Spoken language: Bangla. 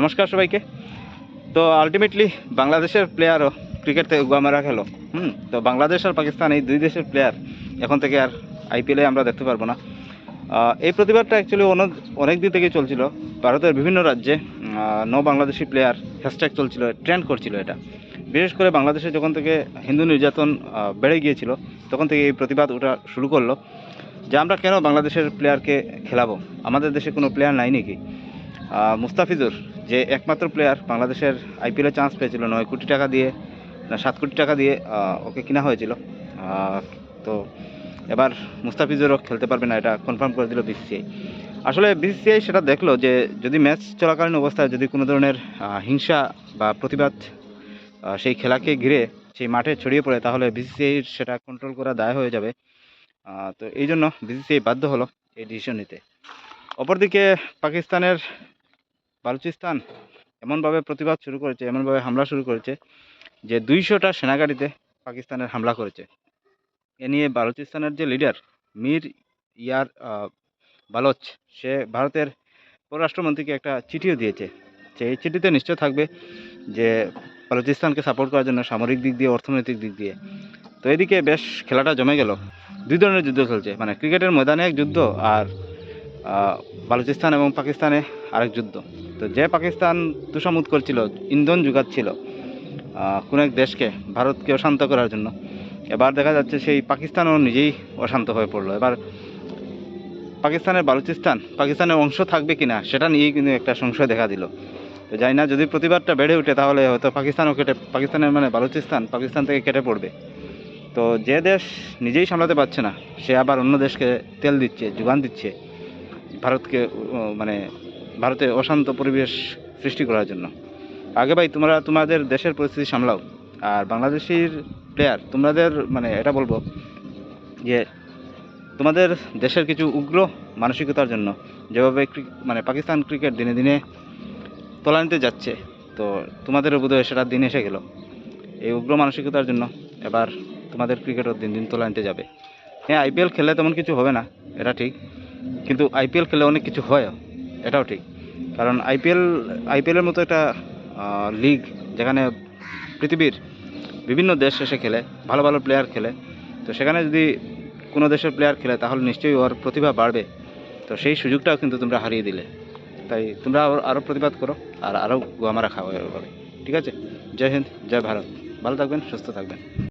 নমস্কার সবাইকে। তো আলটিমেটলি বাংলাদেশের প্লেয়ারও ক্রিকেট থেকে গুয়ামারা খেলো হুম, তো বাংলাদেশ আর পাকিস্তান এই দুই দেশের প্লেয়ার এখন থেকে আর আইপিএলে আমরা দেখতে পারব না। এই প্রতিবাদটা অ্যাকচুয়ালি অনেক অনেক দিন থেকেই চলছিল। ভারতের বিভিন্ন রাজ্যে ন বাংলাদেশি প্লেয়ার হ্যাশট্যাগ চলছিল ট্রেন্ড করছিল এটা। বিশেষ করে বাংলাদেশে যখন থেকে হিন্দু নির্যাতন বেড়ে গিয়েছিল, তখন থেকে এই প্রতিবাদ ওটা শুরু করল। যে আমরা কেন বাংলাদেশের প্লেয়ারকে খেলাবো? আমাদের দেশে কোনো প্লেয়ার নাই নাকি? মুস্তাফিজুর, যে একমাত্র প্লেয়ার বাংলাদেশের আইপিএলে চান্স পেয়েছিল নয় কোটি টাকা দিয়ে, না, সাত কোটি টাকা দিয়ে ওকে কিনা হয়েছিল। তো এবার মুস্তাফিজুরও খেলতে পারবে না, এটা কনফার্ম করে দিল বিসিসিআই আসলে বিসিসিআই সেটা দেখল যে যদি ম্যাচ চলাকালীন অবস্থায় যদি কোনো ধরনের হিংসা বা প্রতিবাদ সেই খেলাকে ঘিরে, সেই মাঠে ছড়িয়ে পড়ে, তাহলে বিসিসিআইয়ের সেটা কন্ট্রোল করা দায় হয়ে যাবে। তো এই জন্য বিসিসিআই বাধ্য হলো এই ডিসিশন নিতে। অপরদিকে পাকিস্তানের বালুচিস্তান এমনভাবে প্রতিবাদ শুরু করেছে, এমনভাবে হামলা শুরু করেছে যে দুইশোটা সেনাগাড়িতে পাকিস্তানের হামলা করেছে। এ নিয়ে বালুচিস্তানের যে লিডার মীর ইয়ার বালোচ, সে ভারতের পররাষ্ট্রমন্ত্রীকে একটা চিঠিও দিয়েছে। এই চিঠিতে নিশ্চয় থাকবে যে বালুচিস্তানকে সাপোর্ট করার জন্য সামরিক দিক দিয়ে, অর্থনৈতিক দিক দিয়ে। তো এদিকে বেশ খেলাটা জমে গেল। দুই ধরনের যুদ্ধ চলছে। মানে ক্রিকেটের ময়দানে এক যুদ্ধ আর বালুচিস্তান এবং পাকিস্তানে আরেক যুদ্ধ। তো যে পাকিস্তান তুষামুদ করছিল, ইন্ধন যোগাচ্ছিল কোনো এক দেশকে, ভারতকে অশান্ত করার জন্য। এবার দেখা যাচ্ছে সেই পাকিস্তানও নিজেই অশান্ত হয়ে পড়ল। এবার পাকিস্তানের বালুচিস্তান, পাকিস্তানের অংশ থাকবে কিনা, সেটা নিয়েই কিন্তু একটা সংশয় দেখা দিল। তো জানি না, যদি প্রতিবাদটা বেড়ে ওঠে তাহলে হয়তো পাকিস্তানও কেটে, পাকিস্তানের মানে বালুচিস্তান, পাকিস্তান থেকে কেটে পড়বে। তো যে দেশ নিজেই সামলাতে পারছে না, সে আবার অন্য দেশকে তেল দিচ্ছে, যোগান দিচ্ছে, ভারতকে মানে ভারতে অশান্ত পরিবেশ সৃষ্টি করার জন্য। আগে ভাই, তোমরা তোমাদের দেশের পরিস্থিতি সামলাও। আর বাংলাদেশের প্লেয়ার তোমাদের মানে এটা বলব যে, তোমাদের দেশের কিছু উগ্র মানসিকতার জন্য, যেভাবে মানে পাকিস্তান ক্রিকেট দিনে দিনে তলানিতে যাচ্ছে, তো তোমাদেরও বোধহয় সেটা দিন এসে গেল। এই উগ্র মানসিকতার জন্য এবার তোমাদের ক্রিকেটও দিন দিন তলানিতে যাবে। হ্যাঁ আইপিএল খেললে তেমন কিছু হবে না, এটা ঠিক। কিন্তু আইপিএল খেলে অনেক কিছু হয়। এটাও ঠিক। কারণ আইপিএল, আইপিএলের মতো একটা লিগ যেখানে পৃথিবীর বিভিন্ন দেশ এসে খেলে, ভালো ভালো প্লেয়ার খেলে, তো সেখানে যদি কোনো দেশের প্লেয়ার খেলে, তাহলে নিশ্চয়ই ওর প্রতিভা বাড়বে। তো সেই সুযোগটাও কিন্তু তোমরা হারিয়ে দিলে। তাই তোমরা আরও প্রতিবাদ করো, আর আরও গোয়ামারা খাওয়া ঠিক আছে? জয় হিন্দ, জয় ভারত। ভালো থাকবেন, সুস্থ থাকবেন।